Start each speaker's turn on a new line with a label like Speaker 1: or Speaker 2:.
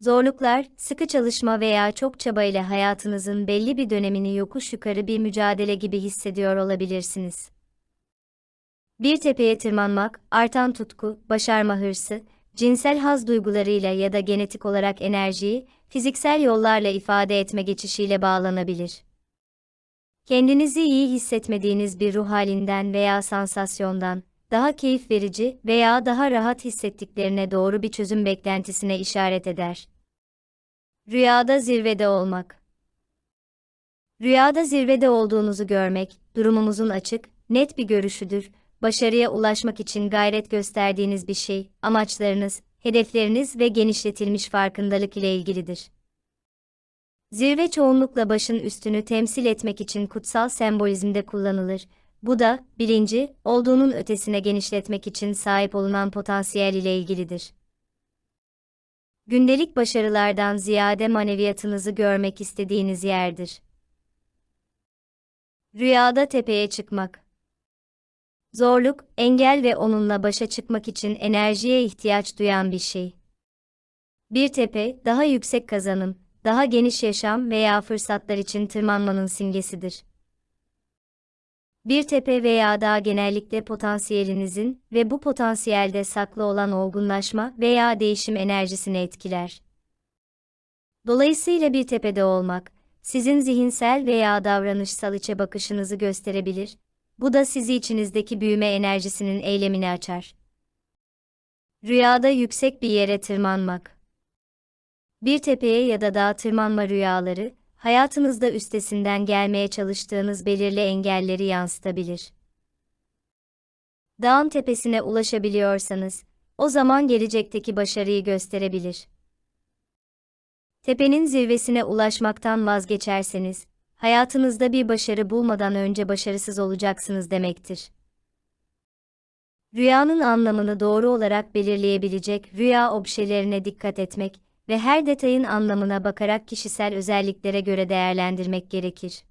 Speaker 1: Zorluklar, sıkı çalışma veya çok çaba ile hayatınızın belli bir dönemini yokuş yukarı bir mücadele gibi hissediyor olabilirsiniz. Bir tepeye tırmanmak, artan tutku, başarma hırsı, cinsel haz duygularıyla ya da genetik olarak enerjiyi, fiziksel yollarla ifade etme geçişiyle bağlanabilir. Kendinizi iyi hissetmediğiniz bir ruh halinden veya sansasyondan, daha keyif verici veya daha rahat hissettiklerine doğru bir çözüm beklentisine işaret eder. Rüyada zirvede olmak. Rüyada zirvede olduğunuzu görmek, durumumuzun açık, net bir görüşüdür. Başarıya ulaşmak için gayret gösterdiğiniz bir şey, amaçlarınız, hedefleriniz ve genişletilmiş farkındalık ile ilgilidir. Zirve çoğunlukla başın üstünü temsil etmek için kutsal sembolizmde kullanılır. Bu da, bilinci, olduğunun ötesine genişletmek için sahip olunan potansiyel ile ilgilidir. Gündelik başarılardan ziyade maneviyatınızı görmek istediğiniz yerdir. Rüyada tepeye çıkmak. Zorluk, engel ve onunla başa çıkmak için enerjiye ihtiyaç duyan bir şey. Bir tepe, daha yüksek kazanım, daha geniş yaşam veya fırsatlar için tırmanmanın simgesidir. Bir tepe veya dağ genellikle potansiyelinizin ve bu potansiyelde saklı olan olgunlaşma veya değişim enerjisini etkiler. Dolayısıyla bir tepede olmak, sizin zihinsel veya davranışsal içe bakışınızı gösterebilir, bu da sizi içinizdeki büyüme enerjisinin eylemini açar. Rüyada yüksek bir yere tırmanmak. Bir tepeye ya da dağa tırmanma rüyaları, hayatınızda üstesinden gelmeye çalıştığınız belirli engelleri yansıtabilir. Dağın tepesine ulaşabiliyorsanız, o zaman gelecekteki başarıyı gösterebilir. Tepenin zirvesine ulaşmaktan vazgeçerseniz, hayatınızda bir başarı bulmadan önce başarısız olacaksınız demektir. Rüyanın anlamını doğru olarak belirleyebilecek rüya objelerine dikkat etmek ve her detayın anlamına bakarak kişisel özelliklere göre değerlendirmek gerekir.